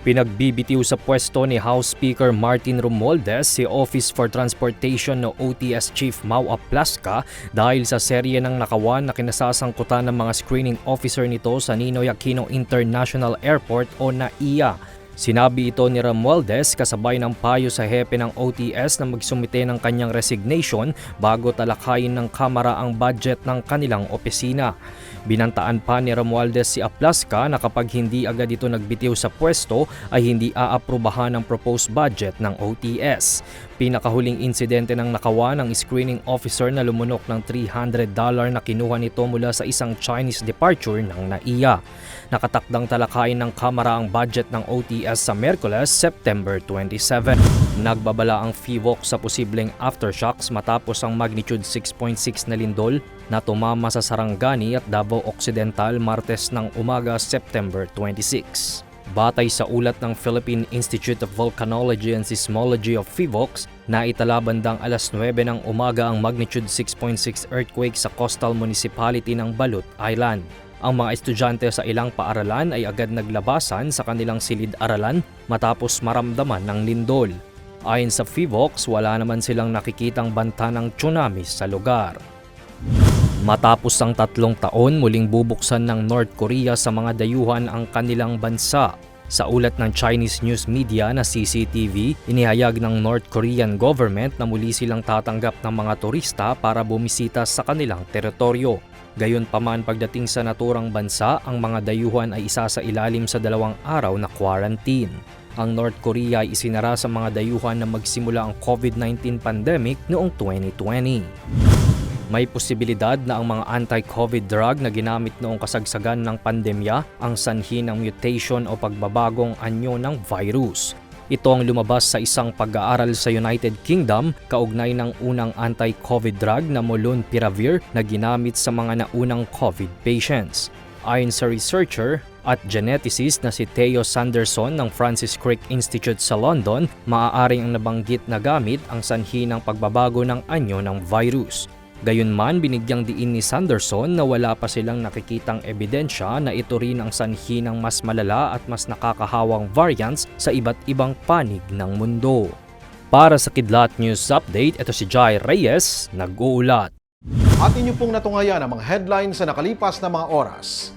Pinagbibitiw sa pwesto ni House Speaker Martin Romualdez si Office for Transportation o OTS Chief Mau Aplaska dahil sa serye ng nakawan na kinasasangkutan ng mga screening officer nito sa Ninoy Aquino International Airport o NAIA. Sinabi ito ni Romualdez kasabay ng payo sa hepe ng OTS na magsumite ng kanyang resignation bago talakayin ng Kamara ang budget ng kanilang opisina. Binantaan pa ni Romualdez si Aplaska na kapag hindi agad ito nagbitiw sa pwesto ay hindi aaprubahan ang proposed budget ng OTS. Pinakahuling insidente ng nakawa ng screening officer na lumunok ng $300 na kinuha nito mula sa isang Chinese departure ng NAIA. Nakatakdang talakayin ng Kamara ang budget ng OTS sa Merkules, September 27. Nagbabala ang FIVOC sa posibleng aftershocks matapos ang magnitude 6.6 na lindol na tumama sa Sarangani at Davao Occidental Martes ng umaga, September 26. Batay sa ulat ng Philippine Institute of Volcanology and Seismology of FIVOX, na italabandang alas 9 ng umaga ang magnitude 6.6 earthquake sa coastal municipality ng Balut Island. Ang mga estudyante sa ilang paaralan ay agad naglabasan sa kanilang silid-aralan matapos maramdaman ng lindol. Ayon sa FIVOX, wala naman silang nakikitang banta ng tsunami sa lugar. Matapos ang tatlong taon, muling bubuksan ng North Korea sa mga dayuhan ang kanilang bansa. Sa ulat ng Chinese news media na CCTV, inihayag ng North Korean government na muli silang tatanggap ng mga turista para bumisita sa kanilang teritoryo. Gayunpaman pagdating sa naturang bansa, ang mga dayuhan ay isa sa ilalim sa dalawang araw na quarantine. Ang North Korea ay isinara sa mga dayuhan na magsimula ang COVID-19 pandemic noong 2020. May posibilidad na ang mga anti-COVID drug na ginamit noong kasagsagan ng pandemya ang sanhi ng mutation o pagbabagong anyo ng virus. Ito ang lumabas sa isang pag-aaral sa United Kingdom kaugnay ng unang anti-COVID drug na Molnupiravir na ginamit sa mga naunang COVID patients. Ayon sa researcher at geneticist na si Theo Sanderson ng Francis Crick Institute sa London, maaaring ang nabanggit na gamit ang sanhi ng pagbabago ng anyo ng virus. Gayunman, binigyang diin ni Sanderson na wala pa silang nakikitang ebidensya na ito rin ang sanhi ng mas malala at mas nakakahawang variants sa iba't ibang panig ng mundo. Para sa Kidlat News Update, ito si Jai Reyes, nag-uulat. At inyo pong natungayan ang mga headlines sa nakalipas na mga oras.